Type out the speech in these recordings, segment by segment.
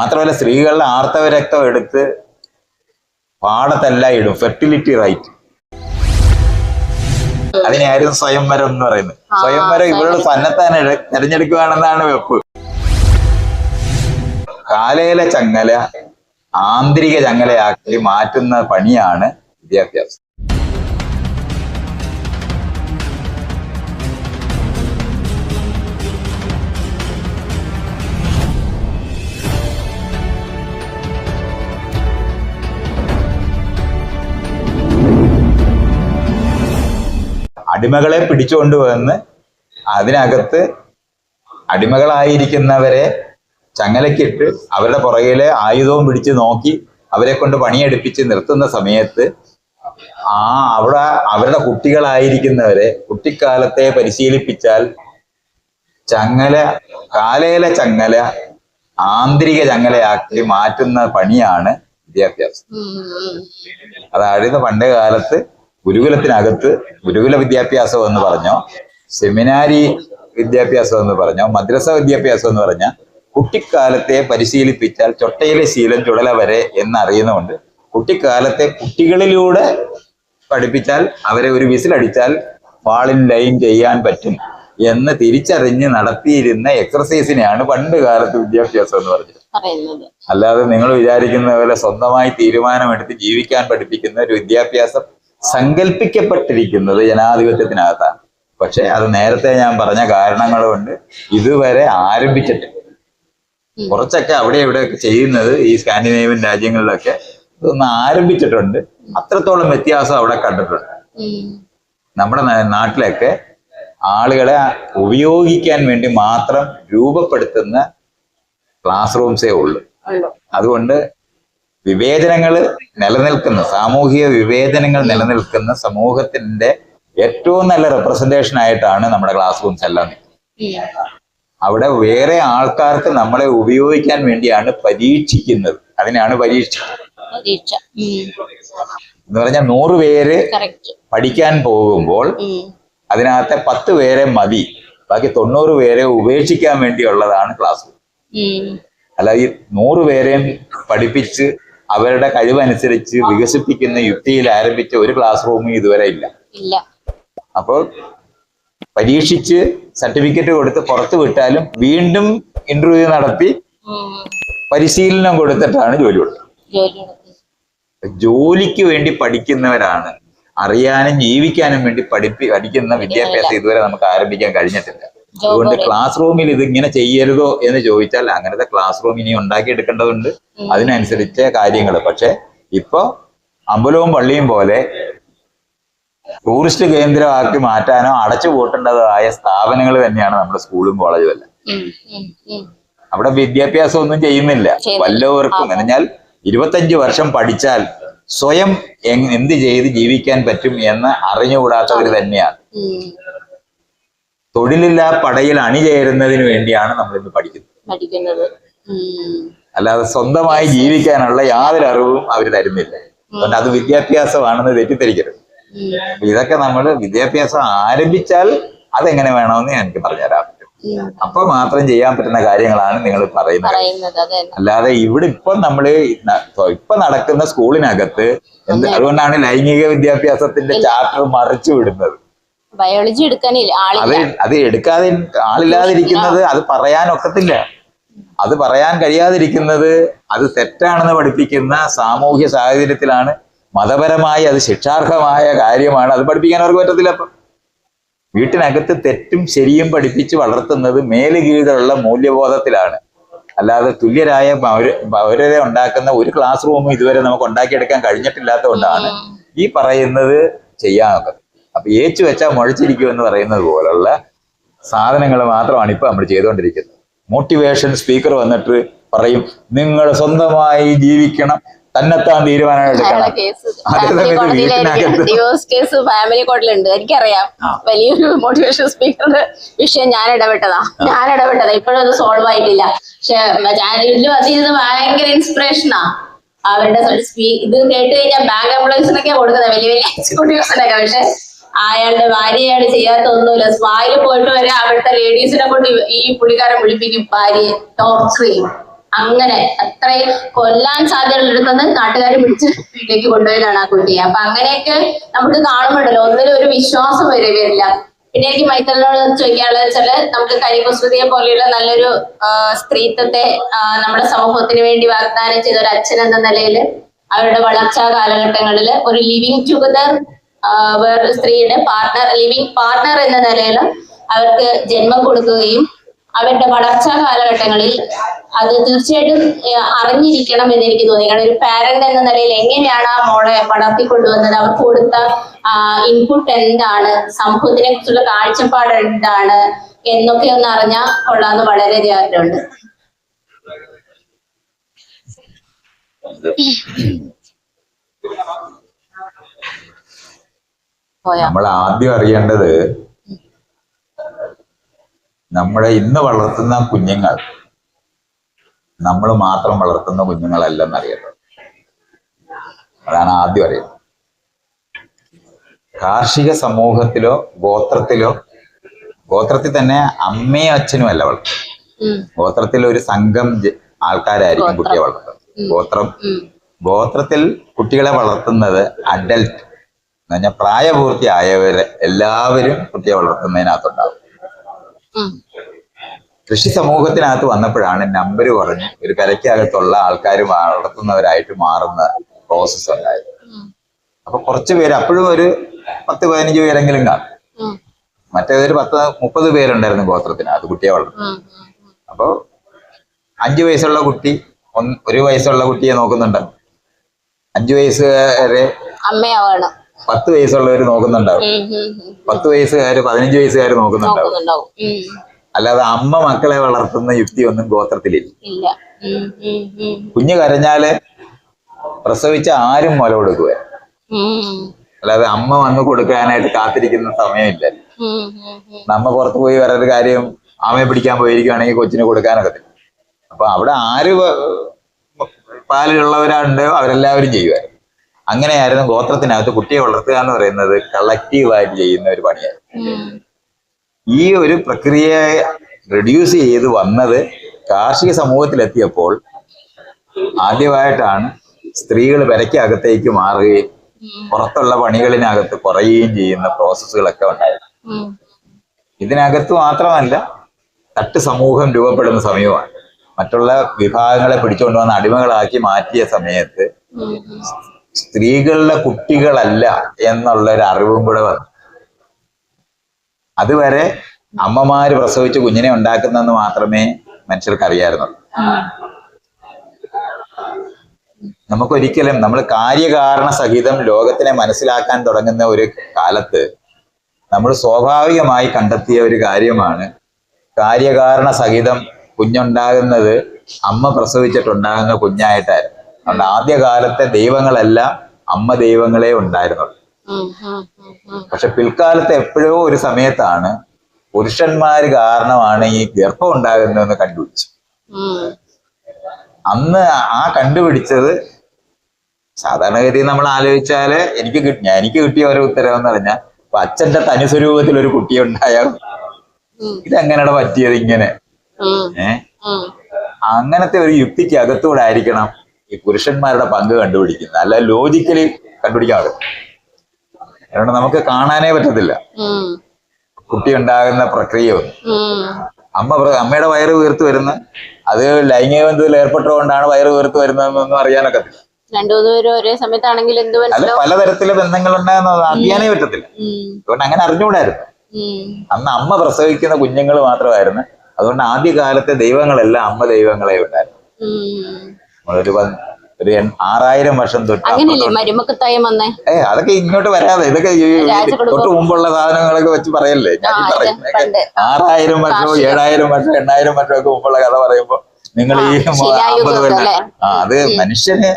മാത്രമല്ല സ്ത്രീകളുടെ ആർത്തവ രക്തം എടുത്ത് പാടത്തല്ല ഇടും. ഫെർട്ടിലിറ്റി റൈറ്റ് അതിനായിരുന്നു സ്വയംവരം എന്ന് പറയുന്നത്. സ്വയംവരം ഇവരോട് സന്നദ്ധാന തെരഞ്ഞെടുക്കുകയാണെന്നാണ് വെപ്പ്. കാലയിലെ ചങ്ങല ആന്തരിക ചങ്ങലയാക്കി മാറ്റുന്ന പണിയാണ് വിദ്യാഭ്യാസം. അടിമകളെ പിടിച്ചുകൊണ്ട് വന്ന് അതിനകത്ത് അടിമകളായിരിക്കുന്നവരെ ചങ്ങലക്കിട്ട് അവരുടെ പുറകിലെ ആയുധവും പിടിച്ച് നോക്കി അവരെ കൊണ്ട് പണിയെടുപ്പിച്ച് നിർത്തുന്ന സമയത്ത് ആ അവിടെ അവരുടെ കുട്ടികളായിരിക്കുന്നവരെ കുട്ടിക്കാലത്തെ പരിശീലിപ്പിച്ചാൽ ചങ്ങല കാലയിലെ ചങ്ങല ആന്തരിക ചങ്ങലയാക്കി മാറ്റുന്ന പണിയാണ് വിദ്യാഭ്യാസം. അതായത് പണ്ട് കാലത്ത് ഗുരുകുലത്തിനകത്ത് ഗുരുകുല വിദ്യാഭ്യാസം എന്ന് പറഞ്ഞോ സെമിനാരി വിദ്യാഭ്യാസം എന്ന് പറഞ്ഞോ മദ്രസ വിദ്യാഭ്യാസം എന്ന് പറഞ്ഞ കുട്ടിക്കാലത്തെ പരിശീലിപ്പിച്ചാൽ ചൊട്ടയിലെ ശീലം ചുടല വരെ എന്നറിയുന്നതുകൊണ്ട് കുട്ടിക്കാലത്തെ കുട്ടികളിലൂടെ പഠിപ്പിച്ചാൽ അവരെ ഒരു വിസിലടിച്ചാൽ വാളിൻ ലൈൻ ചെയ്യാൻ പറ്റും എന്ന് തിരിച്ചറിഞ്ഞ് നടത്തിയിരുന്ന എക്സർസൈസിനെയാണ് പണ്ട് കാലത്ത് വിദ്യാഭ്യാസം എന്ന് പറഞ്ഞത്. അല്ലാതെ നിങ്ങൾ വിചാരിക്കുന്ന പോലെ സ്വന്തമായി തീരുമാനമെടുത്ത് ജീവിക്കാൻ പഠിപ്പിക്കുന്ന ഒരു വിദ്യാഭ്യാസം സങ്കല്പിക്കപ്പെട്ടിരിക്കുന്നത് ജനാധിപത്യത്തിനകത്താണ്. പക്ഷെ അത് നേരത്തെ ഞാൻ പറഞ്ഞ കാരണങ്ങൾ കൊണ്ട് ഇതുവരെ ആരംഭിച്ചിട്ടില്ല. കുറച്ചൊക്കെ അവിടെ ഇവിടെയൊക്കെ ചെയ്യുന്നത് ഈ സ്കാൻഡിനേവ്യൻ രാജ്യങ്ങളിലൊക്കെ ഇതൊന്ന് ആരംഭിച്ചിട്ടുണ്ട്. അത്രത്തോളം വ്യത്യാസം അവിടെ കണ്ടിട്ടുണ്ട്. നമ്മുടെ നാട്ടിലൊക്കെ ആളുകളെ ഉപയോഗിക്കാൻ വേണ്ടി മാത്രം രൂപപ്പെടുത്തുന്ന ക്ലാസ് റൂംസേ ഉള്ളൂ. ഉള്ളു. അതുകൊണ്ട് വിവേചനങ്ങൾ നിലനിൽക്കുന്ന സാമൂഹിക വിവേചനങ്ങൾ നിലനിൽക്കുന്ന സമൂഹത്തിന്റെ ഏറ്റവും നല്ല റെപ്രസെന്റേഷൻ ആയിട്ടാണ് നമ്മുടെ ക്ലാസ് റൂംസ് എല്ലാം. അവിടെ വേറെ ആൾക്കാർക്ക് നമ്മളെ ഉപയോഗിക്കാൻ വേണ്ടിയാണ് പരീക്ഷിക്കുന്നത്. അതിനാണ് പരീക്ഷ. പരീക്ഷ. എന്ന് പറഞ്ഞാൽ നൂറ് പേര് പഠിക്കാൻ പോകുമ്പോൾ അതിനകത്തെ പത്ത് പേരെ മതി. ബാക്കി തൊണ്ണൂറ് പേരെ ഉപേക്ഷിക്കാൻ വേണ്ടിയുള്ളതാണ് ക്ലാസ് റൂം അല്ല ഈ നൂറ് പേരെയും പഠിപ്പിച്ച് അവരുടെ കഴിവനുസരിച്ച് വികസിപ്പിക്കുന്ന യുക്തിയിൽ ആരംഭിച്ച ഒരു ക്ലാസ് റൂമും ഇതുവരെ ഇല്ല. അപ്പോൾ പരീക്ഷിച്ച് സർട്ടിഫിക്കറ്റ് കൊടുത്ത് പുറത്തു വിട്ടാലും വീണ്ടും ഇന്റർവ്യൂ നടത്തി പരിശീലനം കൊടുത്തിട്ടാണ് ജോലി കൊടുക്കുന്നത് ജോലി ജോലിക്ക് വേണ്ടി പഠിക്കുന്നവരാണ്. അറിയാനും ജീവിക്കാനും വേണ്ടി പഠിപ്പി പഠിക്കുന്ന വിദ്യാഭ്യാസം ഇതുവരെ നമുക്ക് ആരംഭിക്കാൻ കഴിഞ്ഞിട്ടില്ല. അതുകൊണ്ട് ക്ലാസ് റൂമിൽ ഇത് ഇങ്ങനെ ചെയ്യരുതോ എന്ന് ചോദിച്ചാൽ അങ്ങനത്തെ ക്ലാസ് റൂം ഇനി ഉണ്ടാക്കിയെടുക്കേണ്ടതുണ്ട് അതിനനുസരിച്ച കാര്യങ്ങൾ പക്ഷെ ഇപ്പോ അമ്പലവും പള്ളിയും പോലെ ടൂറിസ്റ്റ് കേന്ദ്രമാക്കി മാറ്റാനോ അടച്ചു പൂട്ടേണ്ടതായ സ്ഥാപനങ്ങൾ തന്നെയാണ് നമ്മുടെ സ്കൂളും കോളേജും എല്ലാം. അവിടെ വിദ്യാഭ്യാസം ഒന്നും ചെയ്യുന്നില്ല. വല്ലവർക്കും എന്നാൽ ഇരുപത്തഞ്ച് വർഷം പഠിച്ചാൽ സ്വയം എന്ത് ചെയ്ത് ജീവിക്കാൻ പറ്റും എന്ന് അറിഞ്ഞുകൂടാത്തവർ തന്നെയാണ്. തൊഴിലില്ലാ പടയിൽ അണിചേരുന്നതിന് വേണ്ടിയാണ് നമ്മൾ ഇന്ന് പഠിക്കുന്നത്. അല്ലാതെ സ്വന്തമായി ജീവിക്കാനുള്ള യാതൊരു അറിവും അവർ തരുന്നില്ല. അതുകൊണ്ട് അത് വിദ്യാഭ്യാസമാണെന്ന് തെറ്റിദ്ധരിക്കരുത്. ഇതൊക്കെ നമ്മൾ വിദ്യാഭ്യാസം ആരംഭിച്ചാൽ അതെങ്ങനെ വേണമെന്ന് എനിക്ക് പറഞ്ഞുതരാം. അപ്പൊ മാത്രം ചെയ്യാൻ പറ്റുന്ന കാര്യങ്ങളാണ് നിങ്ങൾ പറയുന്നത്. അല്ലാതെ ഇവിടെ ഇപ്പൊ നമ്മൾ ന- ഇപ്പൊ നടക്കുന്ന സ്കൂളിനകത്ത് എന്ത് അതുകൊണ്ടാണ് ലൈംഗിക വിദ്യാഭ്യാസത്തിന്റെ ചാപ്റ്റർ മറിച്ചു വിടുന്നത്. ബയോളജി എടുക്കാനില്ല അത് ആളില്ല. അത് എടുക്കാതെ ആളില്ലാതിരിക്കുന്നത് അത് പറയാൻ ഒക്കത്തില്ല. അത് പറയാൻ കഴിയാതിരിക്കുന്നത് അത് തെറ്റാണെന്ന് പഠിപ്പിക്കുന്ന സാമൂഹ്യ സാഹചര്യത്തിലാണ്. മതപരമായി അത് ശിക്ഷാർഹമായ കാര്യമാണ്. അത് പഠിപ്പിക്കാൻ അവർക്ക് പറ്റത്തില്ല അപ്പം. വീട്ടിനകത്ത് തെറ്റും ശരിയും പഠിപ്പിച്ച് വളർത്തുന്നത് മേലുകീഴുള്ള മൂല്യബോധത്തിലാണ്. അല്ലാതെ തുല്യരായ പൗര- പൗരരെ ഉണ്ടാക്കുന്ന ഒരു ക്ലാസ് റൂമും ഇതുവരെ നമുക്ക് ഉണ്ടാക്കിയെടുക്കാൻ കഴിഞ്ഞിട്ടില്ലാത്തതുകൊണ്ടാണ് ഈ പറയുന്നത് ചെയ്യാനൊക്കെ അപ്പൊ ഏച്ചു വെച്ചാൽ മുഴച്ചിരിക്കും എന്ന് പറയുന്നത് പോലുള്ള സാധനങ്ങൾ മാത്രമാണ് ഇപ്പൊ നമ്മൾ ചെയ്തുകൊണ്ടിരിക്കുന്നത്. മോട്ടിവേഷൻ സ്പീക്കർ വന്നിട്ട് പറയും നിങ്ങൾ സ്വന്തമായി ജീവിക്കണം തന്നെത്താൻ തീരുമാനം എടുക്കണം. ഡിവോഴ്സ് കേസ് ഫാമിലി കോർട്ടിലുണ്ട് എനിക്കറിയാം. വലിയൊരു മോട്ടിവേഷൻ സ്പീക്കറുടെ വിഷയം ഞാൻ ഇടപെട്ടതാ ഞാൻ ഇടപെട്ടതാ ഇപ്പോഴും അത് സോൾവ് ആയിട്ടില്ല. പക്ഷെ ചാനലിലും അതിരുന്ന് ഭയങ്കര ഇൻസ്പിറേഷനാ അവരുടെ ഇത് കേട്ട് കഴിഞ്ഞാൽ ബാങ്ക് എംപ്ലോയീസിനൊക്കെ കൊടുക്കുന്നത്. വലിയ വലിയ എക്സിക്യൂട്ടീവ്സിനൊക്കെ പക്ഷെ അയാളുടെ ഭാര്യയാണ് അയാൾ ചെയ്യാത്ത ഒന്നുമില്ല. സ്പായിൽ പോയിട്ട് വരെ അവിടുത്തെ ലേഡീസിനെ കൊണ്ട് ഈ പുള്ളിക്കാരൻ വിളിപ്പിക്കും. ഭാര്യയെ ടോർച്ചർ ചെയ്യും അങ്ങനെ അത്രയും കൊല്ലാൻ സാധ്യതയുള്ളിടത്തുനിന്ന് നാട്ടുകാർ പിടിച്ച് വീട്ടിലേക്ക് കൊണ്ടുപോയതാണ് ആ കുട്ടിയെ അപ്പൊ അങ്ങനെയൊക്കെ നമുക്ക് കാണുമ്പോഴല്ലോ ഒന്നിലും ഒരു വിശ്വാസം വരെ വരില്ല. പിന്നെ എനിക്ക് മൈത്തലിനോട് ചോദിക്കാനുള്ളത് വെച്ചാൽ നമുക്ക് കരികുസ്മൃതിയെ പോലെയുള്ള നല്ലൊരു സ്ത്രീത്വത്തെ നമ്മുടെ സമൂഹത്തിന് വേണ്ടി വാഗ്ദാനം ചെയ്ത ഒരു അച്ഛൻ എന്ന നിലയിൽ അവരുടെ വളർച്ചാ കാലഘട്ടങ്ങളിൽ ഒരു ലിവിങ് ടുഗദർ വേറൊരു സ്ത്രീയുടെ പാർട്ണർ ലിവിങ് പാർട്ണർ എന്ന നിലയിൽ അവർക്ക് ജന്മം കൊടുക്കുകയും അവരുടെ വളർച്ചാ കാലഘട്ടങ്ങളിൽ അത് തീർച്ചയായിട്ടും അറിഞ്ഞിരിക്കണം എന്ന് എനിക്ക് തോന്നി. കാരണം ഒരു പാരന്റ് എന്ന നിലയിൽ എങ്ങനെയാണ് ആ മോളെ വളർത്തിക്കൊണ്ടുവന്നത്? അവർക്ക് കൊടുത്ത ഇൻപുട്ട് എന്താണ്? സമൂഹത്തിനെ കുറിച്ചുള്ള കാഴ്ചപ്പാട് എന്താണ്? എന്നൊക്കെ ഒന്ന് അറിഞ്ഞാൽ കൊള്ളാന്ന് വളരെയധികം ആഗ്രഹമുണ്ട്. പോയാ നമ്മൾ ആദ്യം അറിയേണ്ടത് നമ്മളെ ഇന്ന് വളർത്തുന്ന കുഞ്ഞുങ്ങൾ നമ്മൾ മാത്രം വളർത്തുന്ന കുഞ്ഞുങ്ങളല്ലെന്നറിയണം അതാണ് ആദ്യം അറിയുന്നത് കാർഷിക സമൂഹത്തിലോ ഗോത്രത്തിലോ ഗോത്രത്തിൽ തന്നെ അമ്മയും അച്ഛനും അല്ല വളർത്തുന്നത് ഉം, ഗോത്രത്തിൽ ഒരു സംഘം ആൾക്കാരായിരിക്കും കുട്ടിയെ വളർത്തുന്നത് ഗോത്രം ഗോത്രത്തിൽ കുട്ടികളെ വളർത്തുന്നത് അഡൽട്ട് എന്ന് പറഞ്ഞാൽ പ്രായപൂർത്തിയായവരെ എല്ലാവരും കുട്ടിയെ വളർത്തുന്നതിനകത്തുണ്ടാവും. കൃഷി സമൂഹത്തിനകത്ത് വന്നപ്പോഴാണ് നമ്പർ കുറഞ്ഞ് ഒരു കരയ്ക്കകത്തുള്ള ആൾക്കാർ വളർത്തുന്നവരായിട്ട് മാറുന്ന പ്രോസസ് ഉണ്ടായത്. അപ്പൊ കുറച്ച് പേര് അപ്പോഴും ഒരു പത്ത് പതിനഞ്ച് പേരെങ്കിലും കാണും. മറ്റേ മറ്റേതൊരു പത്ത് മുപ്പത് പേരുണ്ടായിരുന്നു ഗോത്രത്തിനകത്ത് കുട്ടിയെ വളർത്തും അപ്പോൾ അഞ്ചു വയസ്സുള്ള കുട്ടി ഒരു വയസ്സുള്ള കുട്ടിയെ നോക്കുന്നുണ്ട്. അഞ്ചു വയസ്സുകാരെ അമ്മയാവാണ്. പത്ത് വയസ്സുള്ളവർ നോക്കുന്നുണ്ടാവും. പത്ത് വയസ്സുകാര് പതിനഞ്ച് വയസ്സുകാർ നോക്കുന്നുണ്ടാവും. അല്ലാതെ അമ്മ മക്കളെ വളർത്തുന്ന യുക്തി ഒന്നും ഗോത്രത്തിലില്ല. കുഞ്ഞ് കരഞ്ഞാൽ പ്രസവിച്ച ആരും മുല കൊടുക്കുക അല്ലാതെ അമ്മ വന്ന് കൊടുക്കാനായിട്ട് കാത്തിരിക്കുന്ന സമയമില്ല. നമ്മ പുറത്തു പോയി വേറൊരു കാര്യം ആമയെ പിടിക്കാൻ പോയിരിക്കുകയാണെങ്കിൽ കൊച്ചിന് കൊടുക്കാനൊക്കെ അപ്പൊ അവിടെ ആര് വ- അവരെല്ലാവരും ചെയ്യുമായിരുന്നു അങ്ങനെയായിരുന്നു ഗോത്രത്തിനകത്ത് കുട്ടിയെ വളർത്തുക എന്ന് പറയുന്നത് കളക്റ്റീവായിട്ട് ചെയ്യുന്ന ഒരു പണിയായിരുന്നു. ഈ ഒരു പ്രക്രിയയെ റെഡ്യൂസ് ചെയ്ത് വന്നത് കാർഷിക സമൂഹത്തിലെത്തിയപ്പോൾ ആദ്യമായിട്ടാണ് സ്ത്രീകൾ വരയ്ക്കകത്തേക്ക് മാറുകയും പുറത്തുള്ള പണികളിനകത്ത് കുറയുകയും ചെയ്യുന്ന പ്രോസസ്സുകളൊക്കെ ഉണ്ടായിരുന്നു. ഇതിനകത്ത് മാത്രമല്ല തട്ട് സമൂഹം രൂപപ്പെടുന്ന സമയമാണ്. മറ്റുള്ള വിഭാഗങ്ങളെ പിടിച്ചുകൊണ്ടുവന്ന് അടിമകളാക്കി മാറ്റിയ സമയത്ത്. സ്ത്രീകളുടെ കുട്ടികളല്ല എന്നുള്ള ഒരു അറിവും കൂടെ വന്നു. അതുവരെ അമ്മമാര് പ്രസവിച്ച് കുഞ്ഞിനെ ഉണ്ടാക്കുന്നെന്ന് മാത്രമേ മനുഷ്യർക്ക് അറിയാമായിരുന്നുള്ളൂ നമുക്കൊരിക്കലും നമ്മൾ കാര്യകാരണ സഹിതം ലോകത്തിനെ മനസ്സിലാക്കാൻ തുടങ്ങുന്ന ഒരു കാലത്ത് നമ്മൾ സ്വാഭാവികമായി കണ്ടെത്തിയ ഒരു കാര്യമാണ് കാര്യകാരണ സഹിതം കുഞ്ഞുണ്ടാകുന്നത് അമ്മ പ്രസവിച്ചിട്ടുണ്ടാകുന്ന കുഞ്ഞായിട്ടായിരുന്നു. അതുകൊണ്ട് ആദ്യകാലത്തെ ദൈവങ്ങളെല്ലാം അമ്മ ദൈവങ്ങളെ ഉണ്ടായിരുന്നുള്ളൂ. പക്ഷെ പിൽക്കാലത്ത് എപ്പോഴോ ഒരു സമയത്താണ് പുരുഷന്മാര് കാരണമാണ് ഈ ഗർഭം ഉണ്ടാകുന്നതെന്ന് കണ്ടുപിടിച്ചു അന്ന് ആ കണ്ടുപിടിച്ചത് സാധാരണഗതിയിൽ നമ്മൾ ആലോചിച്ചാൽ എനിക്ക് കിട്ടി എനിക്ക് കിട്ടിയ ഒരു ഉത്തരവ് എന്ന് പറഞ്ഞാൽ ഇപ്പൊ അച്ഛന്റെ തനിസ്വരൂപത്തിൽ ഒരു കുട്ടി ഉണ്ടായാൽ ഇതെങ്ങനെയാണ് പറ്റിയത് ഇങ്ങനെ? ഏഹ് അങ്ങനത്തെ ഒരു യുക്തിക്ക് അകത്തൂടെ ആയിരിക്കണം. ഈ പുരുഷന്മാരുടെ പങ്ക് കണ്ടുപിടിക്കുന്നത്. അല്ല ലോജിക്കലി കണ്ടുപിടിക്കാൻ പറ്റും അതുകൊണ്ട് നമുക്ക് കാണാനേ പറ്റത്തില്ല. കുട്ടി ഉണ്ടാകുന്ന പ്രക്രിയ ഒന്നും. അമ്മ അമ്മയുടെ വയറ് വീർത്ത് വരുന്ന അത് ലൈംഗിക ബന്ധത്തിൽ ഏർപ്പെട്ടുകൊണ്ടാണ് വയറ് വീർത്ത് വരുന്നതെന്നൊന്നും അറിയാനൊക്കെ ഒരേ സമയത്താണെങ്കിൽ മനസ്സിലാവും? പലതരത്തിലെ ബന്ധങ്ങളുണ്ടെന്നത് അറിയാനേ പറ്റത്തില്ല. അതുകൊണ്ട് അങ്ങനെ അറിഞ്ഞുകൂടായിരുന്നു. അന്ന് അമ്മ പ്രസവിക്കുന്ന കുഞ്ഞുങ്ങൾ മാത്രമായിരുന്നു. അതുകൊണ്ട് ആദ്യകാലത്തെ ദൈവങ്ങളെല്ലാം അമ്മ ദൈവങ്ങളെ ഉണ്ടായിരുന്നു. പ- ഒരു ആറായിരം വർഷം തൊട്ട് ഏഹ് ഏ അതൊക്കെ ഇങ്ങോട്ട് വരാതെ ഇതൊക്കെ തൊട്ട് മുമ്പുള്ള സാധനങ്ങളൊക്കെ വെച്ച് പറയല്ലേ? ഞാൻ പറയുന്നത്. ആറായിരം വർഷവും ഏഴായിരം വർഷം എണ്ണായിരം വർഷം ഒക്കെ മുമ്പുള്ള കഥ പറയുമ്പോ നിങ്ങൾ ഈ അമ്പത് കൊല്ലം ആ അത് മനുഷ്യന്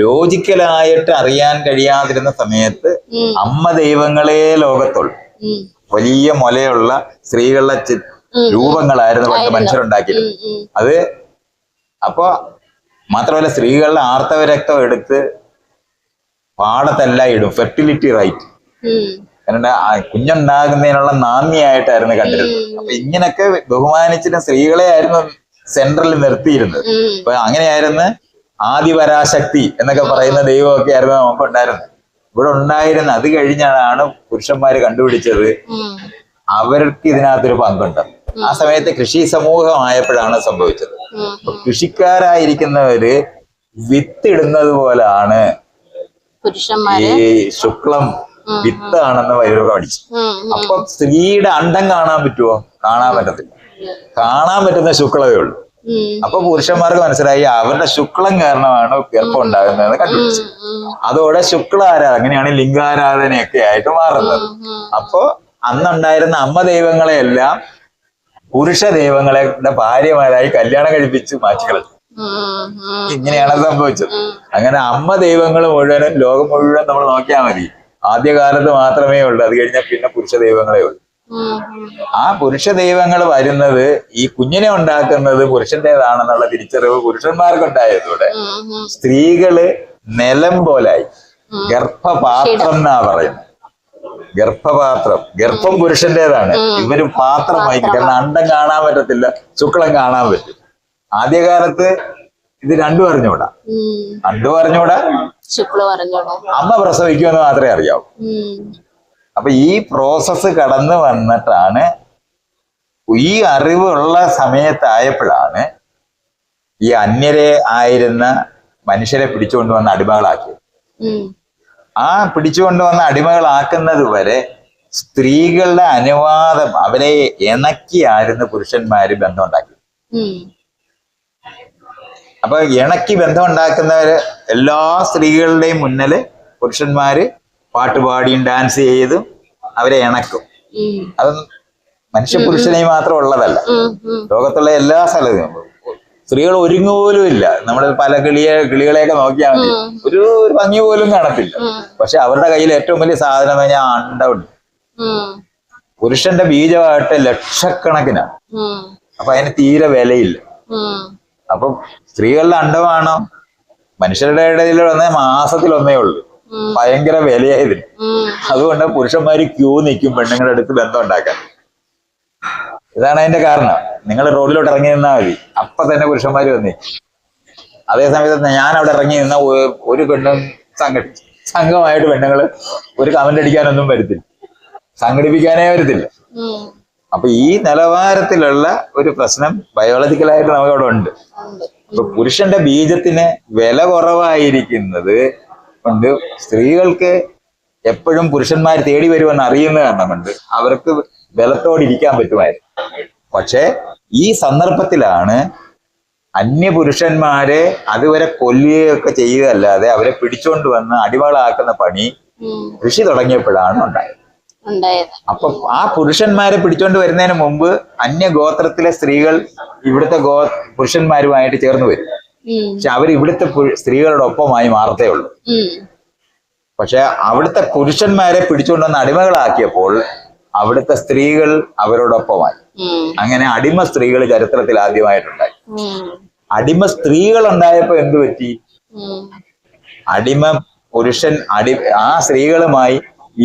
ലോജിക്കലായിട്ട് അറിയാൻ കഴിയാതിരുന്ന സമയത്ത് അമ്മ ദൈവങ്ങളെ ലോകത്തുള്ളൂ. വലിയ മുലയുള്ള സ്ത്രീകളുടെ രൂപങ്ങളായിരുന്നു പണ്ട് ഉം. അത് അപ്പൊ മാത്രമല്ല സ്ത്രീകളുടെ ആർത്തവ രക്തം എടുത്ത് പാടത്തെല്ലാം ഇടും. ഫെർട്ടിലിറ്റി റൈറ്റ് കാരണം കുഞ്ഞുണ്ടാകുന്നതിനുള്ള നാന്ദിയായിട്ടായിരുന്നു കണ്ടിരുന്നത്. അപ്പൊ ഇങ്ങനൊക്കെ ബഹുമാനിച്ചിട്ട് സ്ത്രീകളെ ആയിരുന്നു സെൻട്രലിൽ നിർത്തിയിരുന്നത്. അപ്പൊ അങ്ങനെയായിരുന്നു ആദിപരാശക്തി എന്നൊക്കെ പറയുന്ന ദൈവമൊക്കെ ആയിരുന്നു നമുക്ക് ഉണ്ടായിരുന്നത് ഇവിടെ ഉണ്ടായിരുന്ന അത് കഴിഞ്ഞാണ് പുരുഷന്മാര് കണ്ടുപിടിച്ചത്. അവർക്ക് ഇതിനകത്തൊരു പങ്കുണ്ട്. ആ സമയത്ത് കൃഷി സമൂഹമായപ്പോഴാണ് സംഭവിച്ചത്. കൃഷിക്കാരായിരിക്കുന്നവര് വിത്തിടുന്നത് പോലാണ് ഈ ശുക്ലം വിത്താണെന്ന് വൈദ്യുതി പഠിച്ചു. അപ്പൊ സ്ത്രീയുടെ അണ്ടം കാണാൻ പറ്റുമോ കാണാൻ പറ്റത്തില്ല. കാണാൻ പറ്റുന്ന ശുക്ലമേ ഉള്ളൂ. അപ്പൊ പുരുഷന്മാർക്ക് മനസ്സിലായി അവരുടെ ശുക്ലം കാരണമാണ് ഗർഭം ഉണ്ടാകുന്നതെന്ന് കണ്ടുപിടിച്ചു ഉം. അതോടെ ശുക്ല ആരാധന അങ്ങനെയാണ് ലിംഗാരാധനയൊക്കെ ആയിട്ട് മാറുന്നത്. അപ്പോ അന്നുണ്ടായിരുന്ന അമ്മ ദൈവങ്ങളെയെല്ലാം പുരുഷ ദൈവങ്ങളുടെ ഭാര്യമാരായി കല്യാണം കഴിപ്പിച്ച് മാറ്റിക്കളഞ്ഞു. ഇങ്ങനെയാണ് സംഭവിച്ചത്. അങ്ങനെ അമ്മ ദൈവങ്ങൾ മുഴുവനും ലോകം മുഴുവൻ നമ്മൾ നോക്കിയാൽ മതി. ആദ്യകാലത്ത് മാത്രമേ ഉള്ളൂ. അത് കഴിഞ്ഞാൽ പിന്നെ പുരുഷ ദൈവങ്ങളെ ഉള്ളൂ. ആ പുരുഷ ദൈവങ്ങൾ വരുന്നത് ഈ കുഞ്ഞിനെ ഉണ്ടാക്കുന്നത് പുരുഷന്റേതാണെന്നുള്ള തിരിച്ചറിവ് പുരുഷന്മാർക്കുണ്ടായതോടെ. സ്ത്രീകൾ നിലം പോലായി. ഗർഭപാത്രം എന്നാ പറയുന്നത്. ഗർഭപാത്രം. ഗർഭം പുരുഷന്റേതാണ്. ഇവർ പാത്രമായി കാരണം അണ്ടം കാണാൻ പറ്റത്തില്ല ശുക്ലം കാണാൻ പറ്റും. ആദ്യകാലത്ത് ഇത് രണ്ടും അറിഞ്ഞൂടാ രണ്ടു രണ്ടും അറിഞ്ഞൂടാ അമ്മ പ്രസവിക്കുമെന്ന് മാത്രമേ അറിയാവൂ. അപ്പൊ ഈ പ്രോസസ്സ് കടന്നു വന്നിട്ടാണ് ഈ അറിവുള്ള സമയത്തായപ്പോഴാണ് ഈ അന്യരെ ആയിരുന്ന മനുഷ്യരെ പിടിച്ചുകൊണ്ടുവന്ന് അടിമകളാക്കിയത്. ആ പിടിച്ചുകൊണ്ട് വന്ന അടിമകളാക്കുന്നത് വരെ സ്ത്രീകളുടെ അനുവാദം അവരെ ഇണക്കിയായിരുന്നു പുരുഷന്മാര് ബന്ധം ഉണ്ടാക്കി. അപ്പൊ ഇണക്കി ബന്ധം ഉണ്ടാക്കുന്നവര് എല്ലാ സ്ത്രീകളുടെയും മുന്നിൽ പുരുഷന്മാര് പാട്ടുപാടിയും ഡാൻസ് ചെയ്തും അവരെ ഇണക്കും. അത് മനുഷ്യ പുരുഷനെ മാത്രം ഉള്ളതല്ല. ലോകത്തുള്ള എല്ലാ സ്ഥലത്തും സ്ത്രീകൾ ഒരുങ്ങു പോലും ഇല്ല. നമ്മൾ പല കിളിയെ കിളികളെയൊക്കെ നോക്കിയാൽ മതി. ഒരു ഒരു ഭംഗി പോലും കാണത്തില്ല. പക്ഷെ അവരുടെ കയ്യിൽ ഏറ്റവും വലിയ സാധനം എന്ന് പറഞ്ഞാൽ അണ്ടമുണ്ട് ഉം. പുരുഷന്റെ ബീജമായിട്ട് ലക്ഷക്കണക്കിനാണ്. അപ്പൊ അതിന് തീരെ വിലയില്ല. അപ്പൊ സ്ത്രീകളുടെ അണ്ടമാണോ മനുഷ്യരുടെ ഇടയിൽ വന്ന മാസത്തിൽ ഒന്നേ ഉള്ളൂ. ഭയങ്കര വിലയായതിന്. അതുകൊണ്ട് പുരുഷന്മാര് ക്യൂ നിൽക്കും പെണ്ണുങ്ങളുടെ അടുത്ത് ബന്ധം ഉണ്ടാക്കാൻ. ഇതാണ് അതിന്റെ കാരണം. നിങ്ങൾ റോഡിലോട്ട് ഇറങ്ങി നിന്നാൽ മതി. അപ്പൊ തന്നെ പുരുഷന്മാര് വന്നേ. അതേ സമയത്ത് ഞാൻ അവിടെ ഇറങ്ങി നിന്ന ഒരു പെണ്ണും സംഘ സംഘമായിട്ട് പെണ്ണുങ്ങൾ ഒരു കമന്റ് അടിക്കാനൊന്നും വരത്തില്ല. സംഘടിപ്പിക്കാനേ വരത്തില്ല. അപ്പൊ ഈ നിലവാരത്തിലുള്ള ഒരു പ്രശ്നം ബയോളജിക്കലായിട്ട് നമുക്കവിടെ ഉണ്ട്. അപ്പൊ പുരുഷന്റെ ബീജത്തിന് വില കുറവായിരിക്കുന്നത് കൊണ്ട് സ്ത്രീകൾക്ക് എപ്പോഴും പുരുഷന്മാർ തേടി വരുമെന്ന് അറിയുന്ന കാരണം കൊണ്ട് അവർക്ക് ബലത്തോടിരിക്കാൻ പറ്റുമായിരുന്നു. പക്ഷെ ഈ സന്ദർഭത്തിലാണ് അന്യപുരുഷന്മാരെ അതുവരെ കൊല്ലുകയൊക്കെ ചെയ്യുകയല്ലാതെ അവരെ പിടിച്ചോണ്ട് വന്ന് അടിമകളാക്കുന്ന പണി ഋഷി കൃഷി തുടങ്ങിയപ്പോഴാണ് ഉണ്ടായത് അപ്പൊ ആ പുരുഷന്മാരെ പിടിച്ചോണ്ട് വരുന്നതിന് മുമ്പ് അന്യ ഗോത്രത്തിലെ സ്ത്രീകൾ ഇവിടുത്തെ ഗോ പുരുഷന്മാരുമായിട്ട് ചേർന്ന് വരും. പക്ഷെ അവർ ഇവിടുത്തെ സ്ത്രീകളോടൊപ്പമായി മാറത്തേ ഉള്ളൂ. പക്ഷെ അവിടുത്തെ പുരുഷന്മാരെ പിടിച്ചുകൊണ്ടുവന്ന് അടിമകളാക്കിയപ്പോൾ അവിടുത്തെ സ്ത്രീകൾ അവരോടൊപ്പമായി. അങ്ങനെ അടിമ സ്ത്രീകൾ ചരിത്രത്തിൽ ആദ്യമായിട്ടുണ്ടായി. അടിമ സ്ത്രീകൾ ഉണ്ടായപ്പോ എന്തു പറ്റി? അടിമ പുരുഷൻ അടി ആ സ്ത്രീകളുമായി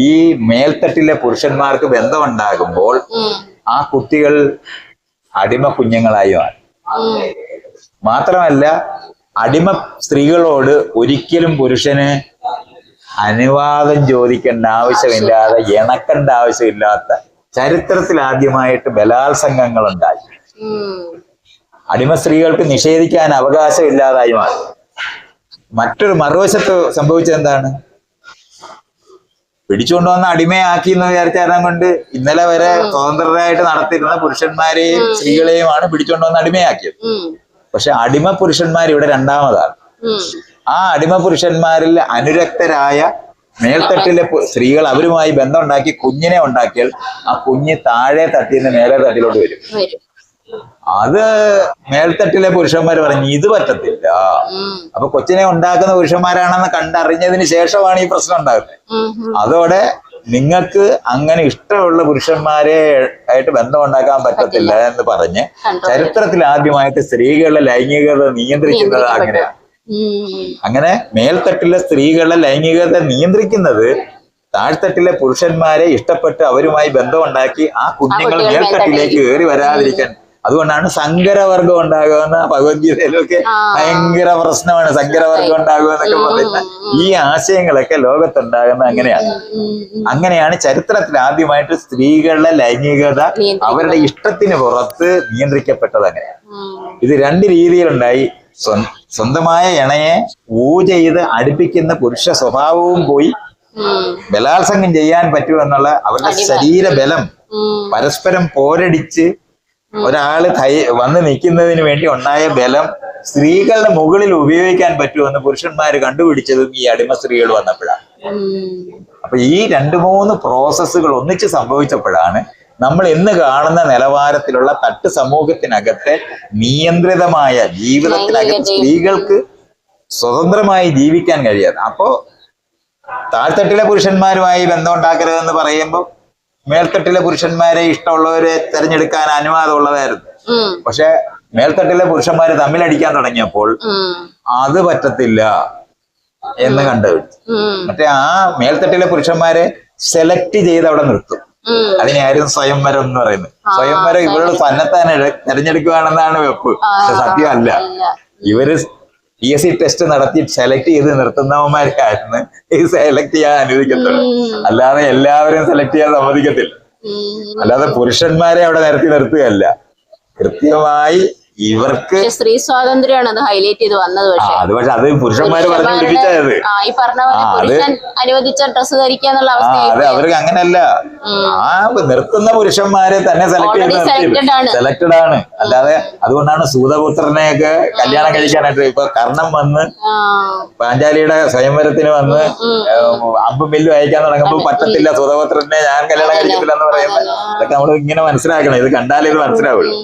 ഈ മേൽത്തട്ടിലെ പുരുഷന്മാർക്ക് ബന്ധമുണ്ടാകുമ്പോൾ. ആ കുട്ടികൾ അടിമ കുഞ്ഞുങ്ങളായി മാറി. മാത്രമല്ല അടിമ സ്ത്രീകളോട് ഒരിക്കലും പുരുഷന് അനുവാദം ചോദിക്കേണ്ട ആവശ്യമില്ലാതെ ഇണക്കേണ്ട ആവശ്യമില്ലാത്ത ചരിത്രത്തിൽ ആദ്യമായിട്ട് ബലാത്സംഗങ്ങൾ ഉണ്ടായി അടിമ സ്ത്രീകൾക്ക് നിഷേധിക്കാൻ അവകാശം ഇല്ലാതായി മാറി. മറ്റൊരു മറുവശത്ത് സംഭവിച്ചത് എന്താണ് പിടിച്ചുകൊണ്ടുവന്ന അടിമയാക്കി എന്ന് വിചാരിച്ച കാരണം കൊണ്ട് ഇന്നലെ വരെ സ്വതന്ത്രരായിട്ട് നടത്തിയിരുന്ന പുരുഷന്മാരെയും സ്ത്രീകളെയുമാണ് പിടിച്ചുകൊണ്ടുവന്ന് അടിമയാക്കിയത്. പക്ഷെ അടിമ പുരുഷന്മാർ ഇവിടെ രണ്ടാമതാണ് ആ അടിമ പുരുഷന്മാരിൽ അനുരക്തരായ മേൽത്തട്ടിലെ സ്ത്രീകൾ അവരുമായി ബന്ധം ഉണ്ടാക്കി കുഞ്ഞിനെ ഉണ്ടാക്കിയാൽ ആ കുഞ്ഞ് താഴെ തട്ടിൽ നിന്ന് മേലെ തട്ടിലോട്ട് വരും. അത് മേൽത്തട്ടിലെ പുരുഷന്മാർ പറഞ്ഞു ഇത് പറ്റത്തില്ല. അപ്പൊ കൊച്ചിനെ ഉണ്ടാക്കുന്ന പുരുഷന്മാരാണെന്ന് കണ്ടറിഞ്ഞതിന് ശേഷമാണ് ഈ പ്രശ്നം ഉണ്ടാകുന്നത്. അതോടെ നിങ്ങൾക്ക് അങ്ങനെ ഇഷ്ടമുള്ള പുരുഷന്മാരെ ആയിട്ട് ബന്ധം ഉണ്ടാക്കാൻ പറ്റത്തില്ല. എന്ന് പറഞ്ഞ് ചരിത്രത്തിൽ ആദ്യമായിട്ട് സ്ത്രീകളുടെ ലൈംഗികത നിയന്ത്രിക്കുന്നത് അങ്ങനെയാണ്. അങ്ങനെ മേൽത്തട്ടിലെ സ്ത്രീകളെ ലൈംഗികത നിയന്ത്രിക്കുന്നത് താഴ്ത്തട്ടിലെ പുരുഷന്മാരെ ഇഷ്ടപ്പെട്ട് അവരുമായി ബന്ധമുണ്ടാക്കി ആ കുഞ്ഞുങ്ങൾ മേൽത്തട്ടിലേക്ക് കയറി വരാതിരിക്കാൻ. അതുകൊണ്ടാണ് സങ്കരവർഗം ഉണ്ടാകുമെന്ന ഭഗവത്ഗീതയിലൊക്കെ. ഭയങ്കര പ്രശ്നമാണ് സങ്കരവർഗം ഉണ്ടാകുക എന്നൊക്കെ പറയുന്ന ഈ ആശയങ്ങളൊക്കെ ലോകത്തുണ്ടാകുന്ന അങ്ങനെയാണ്. അങ്ങനെയാണ് ചരിത്രത്തിൽ ആദ്യമായിട്ട് സ്ത്രീകളുടെ ലൈംഗികത അവരുടെ ഇഷ്ടത്തിന് പുറത്ത് നിയന്ത്രിക്കപ്പെട്ടത് അങ്ങനെയാണ് ഇത് രണ്ട് രീതിയിലുണ്ടായി. സ്വന്തമായ ഇണയെ ഊ ചെയ്ത് അടുപ്പിക്കുന്ന പുരുഷ സ്വഭാവവും പോയി. ബലാത്സംഗം ചെയ്യാൻ പറ്റുമെന്നുള്ള അവരുടെ ശരീര ബലം പരസ്പരം പോരടിച്ച് ഒരാൾ വന്ന് നിൽക്കുന്നതിന് വേണ്ടി ഉണ്ടായ ബലം സ്ത്രീകളുടെ മുകളിൽ ഉപയോഗിക്കാൻ പറ്റുമെന്ന് പുരുഷന്മാർ കണ്ടുപിടിച്ചതും ഈ അടിമ സ്ത്രീകൾ വന്നപ്പോഴാണ്. അപ്പൊ ഈ രണ്ട് മൂന്ന് പ്രോസസ്സുകൾ ഒന്നിച്ച് സംഭവിച്ചപ്പോഴാണ് നമ്മൾ ഇന്ന് കാണുന്ന നിലവാരത്തിലുള്ള തട്ട് സമൂഹത്തിനകത്തെ നിയന്ത്രിതമായ ജീവിതത്തിനകത്ത്. സ്ത്രീകൾക്ക് സ്വതന്ത്രമായി ജീവിക്കാൻ കഴിയാതെ അപ്പോ താഴ്ത്തട്ടിലെ പുരുഷന്മാരുമായി ബന്ധം ഉണ്ടാക്കരുതെന്ന് പറയുമ്പോൾ മേൽത്തട്ടിലെ പുരുഷന്മാരെ ഇഷ്ടമുള്ളവരെ തിരഞ്ഞെടുക്കാൻ അനുവാദമുള്ളതായിരുന്നു. പക്ഷെ മേൽത്തട്ടിലെ പുരുഷന്മാര് തമ്മിലടിക്കാൻ തുടങ്ങിയപ്പോൾ അത് പറ്റത്തില്ല എന്ന് കണ്ടു. മറ്റേ ആ മേൽത്തട്ടിലെ പുരുഷന്മാരെ സെലക്ട് ചെയ്ത് അവിടെ നിർത്തും ഉം. അതിനെയായിരുന്നു സ്വയംവരം എന്ന് പറയുന്നത്. സ്വയംവരം ഇവരോട് തന്നെത്താനെ തെരഞ്ഞെടുക്കുകയാണെന്നാണ് വെപ്പ്. പക്ഷെ സത്യമല്ല. ഇവർ പി എസ് സി ടെസ്റ്റ് നടത്തി സെലക്ട് ചെയ്ത് നിർത്തുന്നവന്മാരായിരുന്നു. ഈ സെലക്ട് ചെയ്യാൻ അനുവദിക്കത്തുള്ളൂ. അല്ലാതെ എല്ലാവരും സെലക്ട് ചെയ്യാൻ സമ്മതിക്കത്തില്ല. അല്ലാതെ പുരുഷന്മാരെ അവിടെ നിരത്തി നിർത്തുകയല്ല. കൃത്യമായി ഇവർക്ക് സ്ത്രീ സ്വാതന്ത്ര്യമാണ് അത് ഹൈലൈറ്റ് ചെയ്ത് വന്നത് പക്ഷേ. അത് പക്ഷേ അത് പുരുഷന്മാര് പറഞ്ഞു ഈ പറഞ്ഞ പുരുഷൻ അനുവദിച്ച ഡ്രസ്സ് ധരിക്കാന്നുള്ള അവർക്ക് അങ്ങനല്ല ആ നിർത്തുന്ന പുരുഷന്മാരെ തന്നെ സെലക്ട് ചെയ്ത് ആണ്. സെലക്ടഡ് ആണ്. അല്ലാതെ അതുകൊണ്ടാണ് സൂതപുത്രനെയൊക്കെ കല്യാണം കഴിക്കാനായിട്ട് ഇപ്പൊ കർണം വന്ന് പാഞ്ചാലിയുടെ സ്വയംവരത്തിന് വന്ന് അമ്പും ബില്ലും അയക്കാൻ തുടങ്ങുമ്പോൾ പറ്റത്തില്ല. സൂതപുത്രനെ ഞാൻ കല്യാണം കഴിക്കത്തില്ല എന്ന് പറയുന്നത് അതൊക്കെ നമ്മൾ ഇങ്ങനെ മനസ്സിലാക്കണം. ഇത് കണ്ടാലേ ഇത് മനസ്സിലാവുള്ളൂ.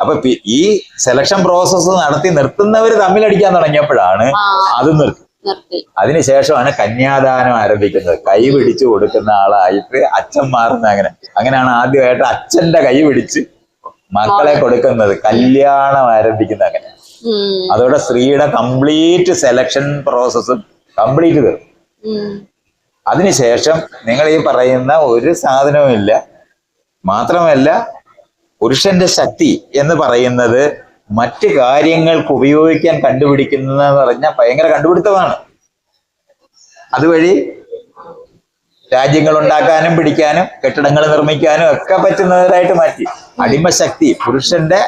അപ്പൊ ഈ സെലക്ഷൻ പ്രോസസ്സ് നടത്തി നിർത്തുന്നവര് തമ്മിലടിക്കാൻ തുടങ്ങിയപ്പോഴാണ്. അത് നിർത്തി. അതിനുശേഷമാണ് കന്യാദാനം ആരംഭിക്കുന്നത്. കൈ പിടിച്ചു കൊടുക്കുന്ന ആളായിട്ട് അച്ഛൻ മാറുന്ന അങ്ങനെ. അങ്ങനെയാണ് ആദ്യമായിട്ട് അച്ഛന്റെ കൈ പിടിച്ച് മക്കളെ കൊടുക്കുന്നത്. കല്യാണം ആരംഭിക്കുന്ന അങ്ങനെ. അതോടെ സ്ത്രീയുടെ കംപ്ലീറ്റ് സെലക്ഷൻ പ്രോസസ്സും കംപ്ലീറ്റ് തീർന്നു. അതിനുശേഷം നിങ്ങൾ ഈ പറയുന്ന ഒരു സാധനവും ഇല്ല മാത്രമല്ല പുരുഷന്റെ ശക്തി എന്ന് പറയുന്നത് മറ്റ് കാര്യങ്ങൾക്ക് ഉപയോഗിക്കാൻ കണ്ടുപിടിക്കുന്നതെന്ന് പറഞ്ഞാൽ ഭയങ്കര കണ്ടുപിടുത്തമാണ്. അതുവഴി രാജ്യങ്ങൾ ഉണ്ടാക്കാനും പിടിക്കാനും കെട്ടിടങ്ങൾ നിർമ്മിക്കാനും ഒക്കെ പറ്റുന്നവരായിട്ട് മാറ്റി. അടിമശക്തി പുരുഷന്റെ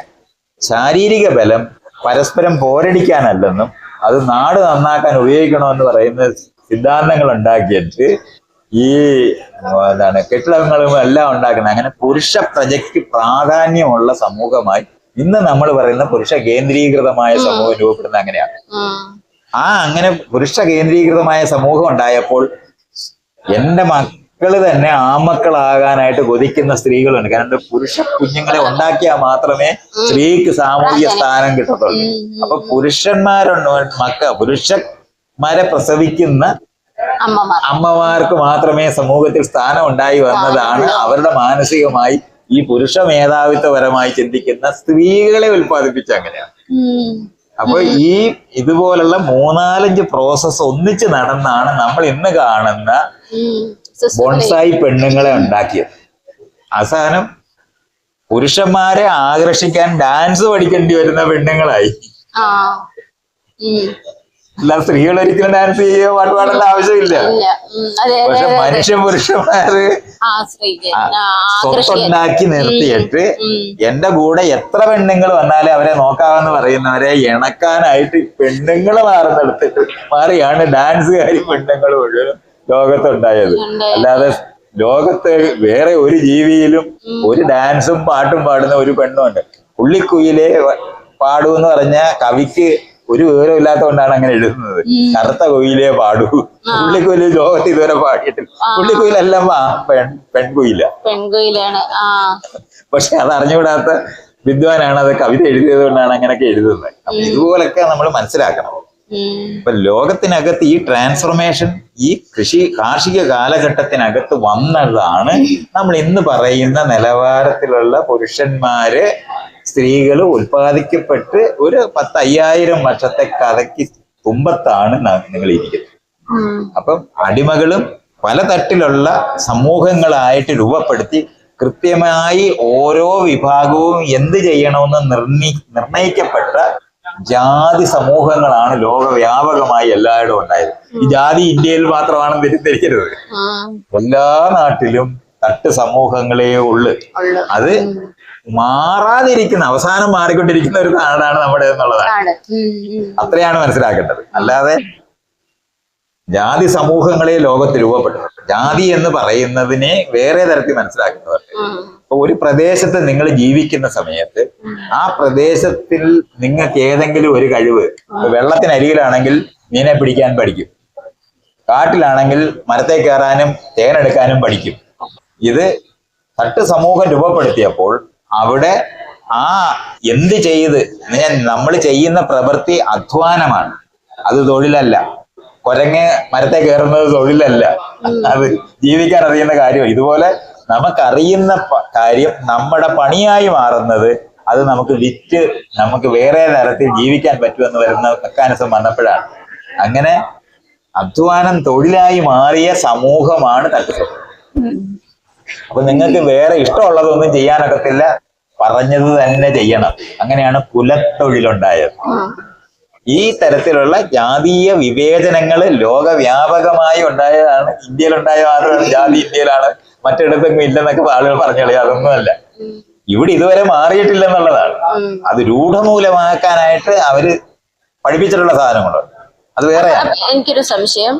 ശാരീരിക ബലം പരസ്പരം പോരടിക്കാനല്ലെന്നും അത് നാട് നന്നാക്കാൻ ഉപയോഗിക്കണമെന്ന് പറയുന്ന സിദ്ധാന്തങ്ങൾ ഉണ്ടാക്കിയിട്ട് ഈ എന്താണ് കെട്ടിടങ്ങളും എല്ലാം ഉണ്ടാക്കുന്നത്. അങ്ങനെ പുരുഷ പ്രജയ്ക്ക് പ്രാധാന്യമുള്ള സമൂഹമായി ഇന്ന് നമ്മൾ പറയുന്ന പുരുഷ കേന്ദ്രീകൃതമായ സമൂഹം രൂപപ്പെടുന്ന അങ്ങനെയാണ്. ആ അങ്ങനെ പുരുഷ കേന്ദ്രീകൃതമായ സമൂഹം ഉണ്ടായപ്പോൾ എന്റെ മക്കൾ തന്നെ ആമക്കളാകാനായിട്ട് കൊതിക്കുന്ന സ്ത്രീകളുണ്ട്. കാരണം പുരുഷ കുഞ്ഞുങ്ങളെ ഉണ്ടാക്കിയാൽ മാത്രമേ സ്ത്രീക്ക് സാമൂഹിക സ്ഥാനം കിട്ടത്തുള്ളൂ. അപ്പൊ പുരുഷന്മാരുണ്ട് മക്ക പുരുഷന്മാരെ പ്രസവിക്കുന്ന അമ്മമാർക്ക് മാത്രമേ സമൂഹത്തിൽ സ്ഥാനം ഉണ്ടായി വന്നതാണ് അവരുടെ മാനസികമായി ഈ പുരുഷ മേധാവിത്വപരമായി ചിന്തിക്കുന്ന സ്ത്രീകളെ ഉൽപ്പാദിപ്പിച്ച അങ്ങനെയാണ്. അപ്പൊ ഈ ഇതുപോലുള്ള മൂന്നാലഞ്ച് പ്രോസസ്സ് ഒന്നിച്ച് നടന്നാണ് നമ്മൾ ഇന്ന് കാണുന്ന ബോൺസായി പെണ്ണുങ്ങളെ ഉണ്ടാക്കിയത്. അവസാനം പുരുഷന്മാരെ ആകർഷിക്കാൻ ഡാൻസ് പഠിക്കേണ്ടി വരുന്ന പെണ്ണുങ്ങളായി. അല്ല സ്ത്രീകൾ ഒരിക്കലും ഡാൻസ് ചെയ്യുകയോ പാട്ട് പാടേണ്ട ആവശ്യമില്ല പക്ഷെ മനുഷ്യ പുരുഷന്മാര് സ്വത്തുണ്ടാക്കി നിർത്തിയിട്ട്. എന്റെ കൂടെ എത്ര പെണ്ണുങ്ങൾ വന്നാലും അവരെ നോക്കാമെന്ന് പറയുന്നവരെ ഇണക്കാനായിട്ട് പെണ്ണുങ്ങൾ മാറുന്നെടുത്തിട്ട് മാറിയാണ് ഡാൻസുകാരി പെണ്ണുങ്ങൾ മുഴുവൻ ലോകത്തുണ്ടായത്. അല്ലാതെ ലോകത്ത് വേറെ ഒരു ജീവിയിലും ഒരു ഡാൻസും പാട്ടും പാടുന്ന ഒരു പെണ്ണുണ്ട് പുള്ളിക്കുയിലെ പാടൂ എന്ന് പറഞ്ഞ കവിക്ക് ഒരു വിവരം ഇല്ലാത്തതുകൊണ്ടാണ് അങ്ങനെ എഴുതുന്നത്. കറുത്ത കുയിലേ പാടൂ. പുള്ളിക്കുയിൽ ലോകത്ത് ഇതുവരെ പാടിയിട്ടില്ല. പുള്ളിക്കുയിലെല്ലാം ആ പെൺ പെൺകുയില. പെൺകുയിലാണ്. പക്ഷെ അത് അറിഞ്ഞുകൂടാത്ത വിദ്വാനാണ് അത് കവിത എഴുതിയത് കൊണ്ടാണ് അങ്ങനെയൊക്കെ എഴുതുന്നത്. അപ്പൊ ഇതുപോലൊക്കെ നമ്മൾ മനസ്സിലാക്കണം. ഇപ്പൊ ലോകത്തിനകത്ത് ഈ ട്രാൻസ്ഫോർമേഷൻ ഈ കൃഷി കാർഷിക കാലഘട്ടത്തിനകത്ത് വന്നതാണ് നമ്മൾ ഇന്ന് പറയുന്ന നിലവാരത്തിലുള്ള പുരുഷന്മാര് സ്ത്രീകൾ ഉൽപ്പാദിക്കപ്പെട്ട് ഒരു പത്ത് അയ്യായിരം വർഷത്തെ കഥയ്ക്ക് തുമ്പത്താണ് നിങ്ങൾ ഇരിക്കുന്നത്. അപ്പം അടിമകളും പല തട്ടിലുള്ള സമൂഹങ്ങളായിട്ട് രൂപപ്പെടുത്തി കൃത്യമായി ഓരോ വിഭാഗവും എന്ത് ചെയ്യണമെന്ന് നിർണി നിർണയിക്കപ്പെട്ട ജാതി സമൂഹങ്ങളാണ് ലോകവ്യാപകമായി എല്ലായിടും ഉണ്ടായത് ഈ ജാതി ഇന്ത്യയിൽ മാത്രമാണെന്ന് തെറ്റിദ്ധരിക്കരുത് ഉം. എല്ലാ നാട്ടിലും തട്ട് സമൂഹങ്ങളേ ഉള്ളു. അത് മാറാതിരിക്കുന്ന അവസാനം മാറിക്കൊണ്ടിരിക്കുന്ന ഒരു നാടാണ് നമ്മുടെ എന്നുള്ളതാണ്. അത്രയാണ് മനസ്സിലാക്കേണ്ടത്. അല്ലാതെ ജാതി സമൂഹങ്ങളെ ലോകത്ത് രൂപപ്പെട്ടു ജാതി എന്ന് പറയുന്നതിനെ വേറെ തരത്തിൽ മനസ്സിലാക്കുന്നവർ അപ്പൊ ഒരു പ്രദേശത്ത് നിങ്ങൾ ജീവിക്കുന്ന സമയത്ത് ആ പ്രദേശത്തിൽ നിങ്ങൾക്ക് ഏതെങ്കിലും ഒരു കഴിവ് വെള്ളത്തിനരികിലാണെങ്കിൽ മീനെ പിടിക്കാൻ പഠിക്കും. കാട്ടിലാണെങ്കിൽ മരത്തെ കയറാനും തേനെടുക്കാനും പഠിക്കും. ഇത് തട്ട് സമൂഹം രൂപപ്പെടുത്തിയപ്പോൾ അവിടെ ആ എന്ത് ചെയ്ത്? നമ്മൾ ചെയ്യുന്ന പ്രവൃത്തി അധ്വാനമാണ്. അത് തൊഴിലല്ല. കൊരങ്ങ് മരത്തെ കയറുന്നത് തൊഴിലല്ല. അത് ജീവിക്കാൻ അറിയുന്ന കാര്യം ഇതുപോലെ നമുക്കറിയുന്ന കാര്യം നമ്മുടെ പണിയായി മാറുന്നത് അത് നമുക്ക് വിറ്റ് നമുക്ക് വേറെ തരത്തിൽ ജീവിക്കാൻ പറ്റുമെന്ന് വരുന്ന മെക്കാനിസം വന്നപ്പോഴാണ്. അങ്ങനെ അധ്വാനം തൊഴിലായി മാറിയ സമൂഹമാണ് ഉം. അപ്പൊ നിങ്ങൾക്ക് വേറെ ഇഷ്ടമുള്ളതൊന്നും ചെയ്യാനൊക്കത്തില്ല. പറഞ്ഞത് തന്നെ ചെയ്യണം. അങ്ങനെയാണ് കുലത്തൊഴിലുണ്ടായത്. ഈ തരത്തിലുള്ള ജാതീയ വിവേചനങ്ങൾ ലോകവ്യാപകമായി ഉണ്ടായതാണ്. ഇന്ത്യയിലുണ്ടായ മാത്രമാണ് ജാതി ഇന്ത്യയിലാണ്. മറ്റിടത്തെങ്കിലും ഇല്ലെന്നൊക്കെ ആളുകൾ പറഞ്ഞു കളയും അതൊന്നുമല്ല. ഇവിടെ ഇതുവരെ മാറിയിട്ടില്ലെന്നുള്ളതാണ്. എന്നുള്ളതാണ് അത് രൂഢമൂലമാക്കാനായിട്ട് അവർ പഠിപ്പിച്ചിട്ടുള്ള സാധനങ്ങളുണ്ട്. അത് വേറെയാണ്. എനിക്കൊരു സംശയം.